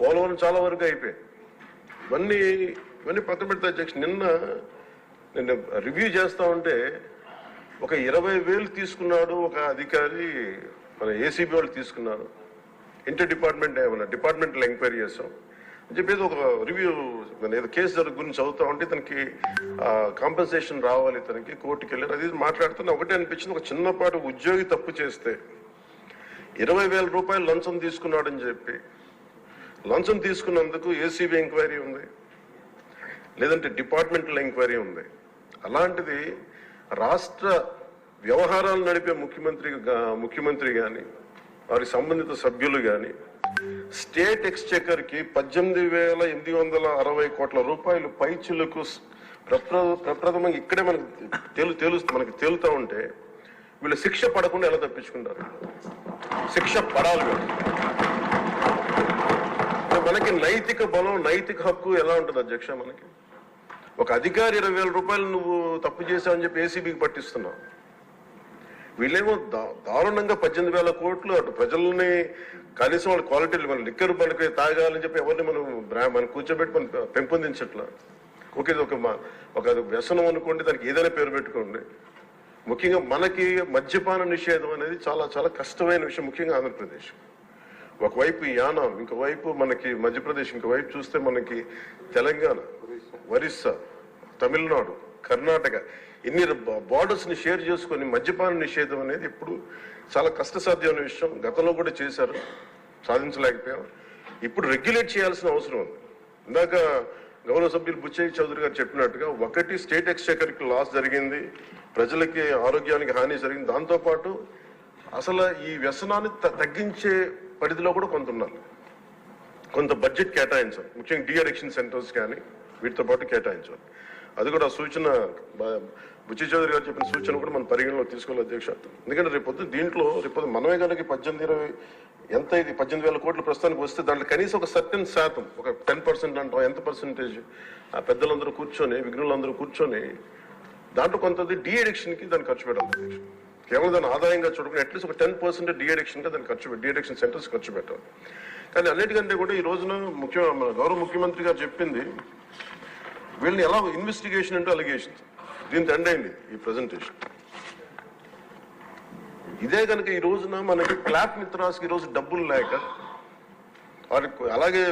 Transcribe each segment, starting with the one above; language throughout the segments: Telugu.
పోలవరం చాలా వరకు అయిపోయింది ఇవన్నీ ఇవన్నీ పక్కన పెడితే అధ్యక్ష నిన్న నేను రివ్యూ చేస్తా ఉంటే ఒక ఇరవై వేలు తీసుకున్నాడు ఒక అధికారి మన ఏసీబీ వాళ్ళు తీసుకున్నారు. ఇంటర్ డిపార్ట్మెంట్ ఏమన్నా డిపార్ట్మెంట్లో ఎంక్వైరీ చేస్తాం. అని చెప్పేసి ఒక రివ్యూ ఏదో కేసు జరుగు గురించి చదువుతా ఉంటే తనకి కాంపెన్సేషన్ రావాలి తనకి కోర్టుకి వెళ్ళారు అది ఇది మాట్లాడుతున్నా. ఒకటే అనిపించింది ఒక చిన్నపాటి ఉద్యోగి తప్పు చేస్తే ఇరవై వేల రూపాయలు లంచం తీసుకున్నాడని చెప్పి లంచం తీసుకున్నందుకు ఏసీబీ ఎంక్వైరీ ఉంది. లేదంటే డిపార్ట్మెంటల్ ఎంక్వైరీ ఉంది. అలాంటిది రాష్ట్ర వ్యవహారాలు నడిపే ముఖ్యమంత్రి ముఖ్యమంత్రి కానీ వారి సంబంధిత సభ్యులు కానీ స్టేట్ ఎక్స్చెకర్కి పద్దెనిమిది వేల ఎనిమిది వందల అరవై కోట్ల రూపాయలు పైచులకు ప్రప్రథమంగా ఇక్కడే మనకు తేలు తేలు మనకి తేలుతా ఉంటే వీళ్ళు శిక్ష పడకుండా ఎలా తప్పించుకుంటారు? శిక్ష పడాలి వీళ్ళు. మనకి నైతిక బలం నైతిక హక్కు ఎలా ఉంటుంది అధ్యక్ష మనకి? ఒక అధికారి ఇరవై వేల రూపాయలు నువ్వు తప్పు చేశావని చెప్పి ఏసీబీకి పట్టిస్తున్నావు. వీళ్ళేమో దారుణంగా పద్దెనిమిది వేల కోట్లు అటు ప్రజల్ని కనీసం వాళ్ళ క్వాలిటీలు మన లిక్కర్ మనకి తాగాలని చెప్పి ఎవరిని మనం మనం కూర్చోబెట్టి మనం పెంపొందించట్లా? ఓకే ఇది ఒక ఒక వ్యసనం అనుకోండి దానికి ఏదైనా పేరు పెట్టుకోండి. ముఖ్యంగా మనకి మద్యపాన నిషేధం అనేది చాలా చాలా కష్టమైన విషయం ముఖ్యంగా ఆంధ్రప్రదేశ్. ఒకవైపు యానం ఇంకోవైపు మనకి మధ్యప్రదేశ్ ఇంకోవైపు చూస్తే మనకి తెలంగాణ ఒరిస్సా తమిళనాడు కర్ణాటక. ఇన్ని బార్డర్స్ని షేర్ చేసుకొని మద్యపాన నిషేధం అనేది ఇప్పుడు చాలా కష్టసాధ్యమైన విషయం. గతంలో కూడా చేశారు సాధించలేకపోయాం. ఇప్పుడు రెగ్యులేట్ చేయాల్సిన అవసరం ఉంది. ఇందాక గౌరవ సభ్యులు బుచ్చయ్య చౌదరి గారు చెప్పినట్టుగా ఒకటి స్టేట్ ఎక్స్చేకర్కి లాస్ జరిగింది ప్రజలకి ఆరోగ్యానికి హాని జరిగింది. దాంతోపాటు అసలు ఈ వ్యసనాన్ని త- తగ్గించే పరిధిలో కూడా కొంత ఉన్నారు. కొంత బడ్జెట్ కేటాయించాలి ముఖ్యంగా డిఎడిక్షన్ సెంటర్స్ కానీ వీటితో పాటు కేటాయించాలి అది కూడా ఆ సూచన బుచ్చి చౌదరి గారు చెప్పిన సూచన కూడా మనం పరిగణలో తీసుకోవాలి అధ్యక్ష. ఎందుకంటే రేపొద్దు దీంట్లో రేపు మనమే కనుక పద్దెనిమిది ఇరవై ఎంత ఇది? పద్దెనిమిది వేల కోట్ల ప్రస్తుతానికి వస్తే దాంట్లో కనీసం ఒక సర్టెన్ శాతం ఒక టెన్ పర్సెంట్ అంటాం ఎంత పర్సెంటేజ్? ఆ పెద్దలందరూ కూర్చొని విఘ్నులందరూ కూర్చొని దాంట్లో కొంతది డీ ఎడిక్షన్కి దాన్ని ఖర్చు పెట్టాలి కేవలం దాని ఆదాయంగా చూడకుండా అట్లీస్ట్ ఒక టెన్ పర్సెంట్ డి గా దాన్ని ఖర్చు డిఎడిక్షన్ సెంటర్స్ ఖర్చు పెట్టాలి. కానీ అన్నిటికంటే కూడా ఈ రోజున ముఖ్య మన గౌరవ ముఖ్యమంత్రి గారు చెప్పింది వీళ్ళని ఎలా ఇన్వెస్టిగేషన్ అంటే అలిగేషన్. దీని ఎండ్ అయింది ఈ ప్రజెంటేషన్. ఇదే కనుక ఈ రోజున మనకి క్లాప్ మిత్రాస్కి ఈ రోజు డబ్బులు లేక వారికి అలాగే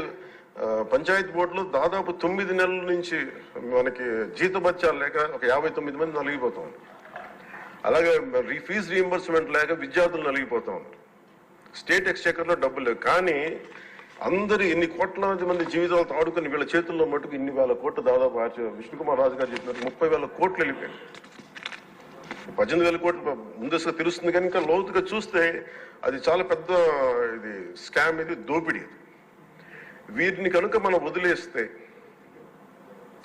పంచాయతీ బోర్డులో దాదాపు తొమ్మిది నెలల నుంచి మనకి జీతభత్యాలు లేక ఒక యాభై తొమ్మిది మంది నలిగిపోతా. అలాగే రీ- ఫీజు రీఎంబర్స్మెంట్ లేక విద్యార్థులు నలిగిపోతా ఉన్నారు. స్టేట్ ఎక్స్చేకర్లో డబ్బులు లేవు. కానీ అందరు ఇన్ని కోట్ల మంది జీవితాలతో ఆడుకుని వీళ్ళ చేతుల్లో మటుకు ఇన్ని వేల కోట్లు దాదాపు విష్ణుకుమార్ రాజు గారు చెప్పినట్టు ముప్పై వేల కోట్లు వెళ్ళిపోయాయి. పద్దెనిమిది వేల కోట్లు ముందస్తుగా తెలుస్తుంది కానీ ఇంకా లోతుగా చూస్తే అది చాలా పెద్ద ఇది స్కామ్ ఇది దోపిడీ వీరిని వీటిని కనుక మనం వదిలేస్తే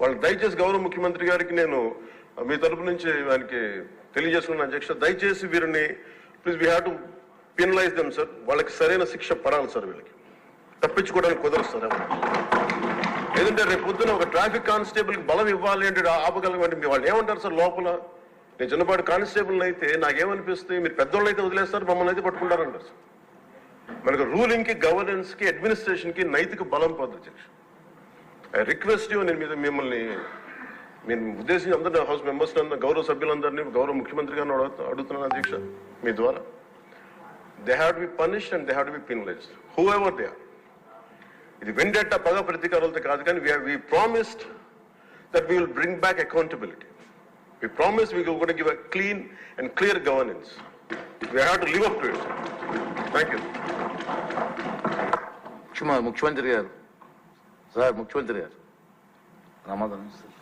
వాళ్ళు దయచేసి గౌరవ ముఖ్యమంత్రి గారికి నేను మీ తరపు నుంచి ఆయనకి తెలియజేసుకున్న అధ్యక్ష దయచేసి వీరిని please we have to penalize them sir వాళ్ళకి సరైన శిక్ష పడాలి సార్ వీళ్ళకి. తప్పించుకోవడానికి కుదరదు సార్ ఎవరు. రేపు పొద్దున ఒక ట్రాఫిక్ కానిస్టేబుల్కి బలం ఇవ్వాలి అంటే ఆపగలం మీ వాళ్ళు ఏమంటారు సార్ లోపల? నేను చిన్నపాటి కానిస్టేబుల్ అయితే నాకేమనిపిస్తుంది మీరు పెద్దోళ్ళు అయితే వదిలేస్తారు మమ్మల్ని అయితే పట్టుకుంటారంటారు సార్ మనకు రూలింగ్కి గవర్నెన్స్కి అడ్మినిస్ట్రేషన్కి నైతిక బలం పొందు అధ్యక్ష. రిక్వెస్ట్ యూ నేను మీద మిమ్మల్ని నేను ఉద్దేశించి అందరినీ హౌస్ మెంబర్స్ గౌరవ సభ్యులందరినీ గౌరవ ముఖ్యమంత్రి గారిని అడుగుతా- అడుగుతున్నాను అధ్యక్ష మీ ద్వారా. They have to be punished and they have to be penalized whoever they ఇది వెండెట్ట పగ ప్రతీకారాలతో కాదు కానీ we promised that we will bring back accountability we promise we కూడా give a clean and clear governance we have to live up to it thank you ముఖ్యమంత్రి గారు. సార్ ముఖ్యమంత్రి గారు సమాధానం సార్